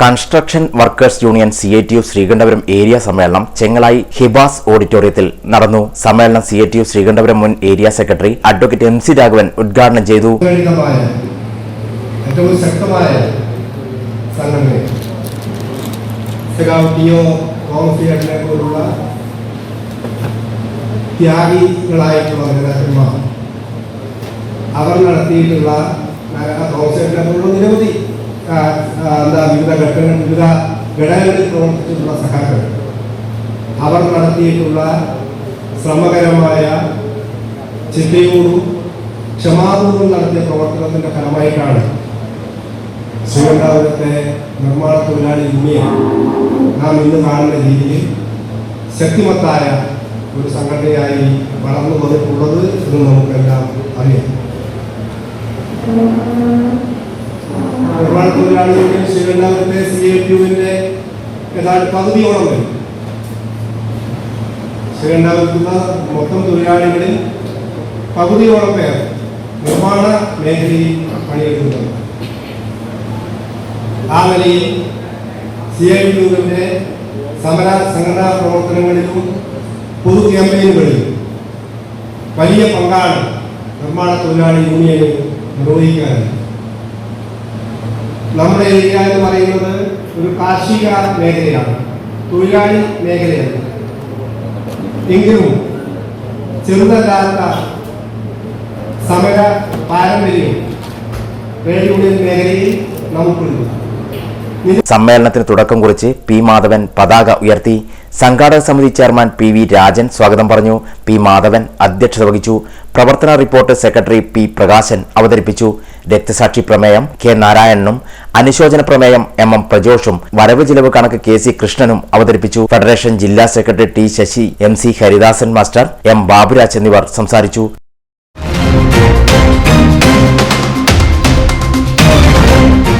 Construction workers union C I T U Sreekandapuram area സമ്മേളനം ചെങ്ങളായി ഹിബാസ് ഓഡിറ്റോറിയത്തിൽ നടന്നു. സമ്മേളനം C I T U Sreekandapuram മുൻ area secretary advocate M C Raghavan ഉദ്ഘാടനം ചെയ്തു. അവർ നടത്തിയിട്ടുള്ള നിരവധി എന്താ വിവിധ ഘട്ടങ്ങൾ വിവിധ ഘടകങ്ങളിൽ പ്രവർത്തിച്ചിട്ടുള്ള സഹാക്കൾ അവർ നടത്തിയിട്ടുള്ള ശ്രമകരമായ ചിന്തയോടും ക്ഷമാപൂർവം നടത്തിയ പ്രവർത്തനത്തിന്റെ ഫലമായിട്ടാണ് ശ്രീകണ്ഠാപുരത്തെ നിർമ്മാണ തൊഴിലാളി യൂണിയൻ നാം ഇന്ന് കാണുന്ന രീതിയിൽ ശക്തിമത്തായ ഒരു സംഘടനയായി വളർന്നു വന്നിട്ടുള്ളത് എന്ന് നമുക്കെല്ലാം അറിയാം. യൂണിയൻ ശ്രീകണ്ഠാപുരത്തെ സി എ യുവിന്റെ ഏതാണ്ട് പകുതിയോളം വരും ശ്രീകണ്ഠാപുരത്തുള്ള മൊത്തം തൊഴിലാളികളിൽ പകുതിയോളം പേർ നിർമ്മാണ മേഖലയിൽ പണിയെടുക്കുന്നുണ്ട്. ആ നിലയിൽ സി ഐ യുവിന്റെ സമര സംഘടനാ പ്രവർത്തനങ്ങളിലും പൊതു ക്യാമ്പയിനുകളിലും വലിയ പങ്കാണ് നിർമ്മാണ തൊഴിലാളി യൂണിയന് നിർവഹിക്കാറുണ്ട് നമ്മുടെ ഏരിയ എന്ന് പറയുന്നത് ഒരു കാർഷിക മേഖലയാണ് തൊഴിലാളി മേഖലയാണ്. എങ്കിലും ചെറുതല്ലാത്ത സമര പാരമ്പര്യം ട്രേഡ് യൂണിയൻ മേഖലയിൽ നമുക്കുണ്ട്. സമ്മേളനത്തിന് തുടക്കം കുറിച്ച് പി മാധവൻ പതാക ഉയർത്തി സംഘാടക സമിതി ചെയർമാൻ പി വി രാജൻ സ്വാഗതം പറഞ്ഞു. പി മാധവൻ അധ്യക്ഷത വഹിച്ചു. പ്രവർത്തന റിപ്പോർട്ട് സെക്രട്ടറി പി പ്രകാശൻ അവതരിപ്പിച്ചു. രക്തസാക്ഷി പ്രമേയം കെ നാരായണനും അനുശോചന പ്രമേയം എം എം പ്രജോഷും വരവ് ചിലവ് കണക്ക് കെ സി കൃഷ്ണനും അവതരിപ്പിച്ചു. ഫെഡറേഷൻ ജില്ലാ secretary T Sasi M C Haridasan master M Baburaj എന്നിവർ സംസാരിച്ചു.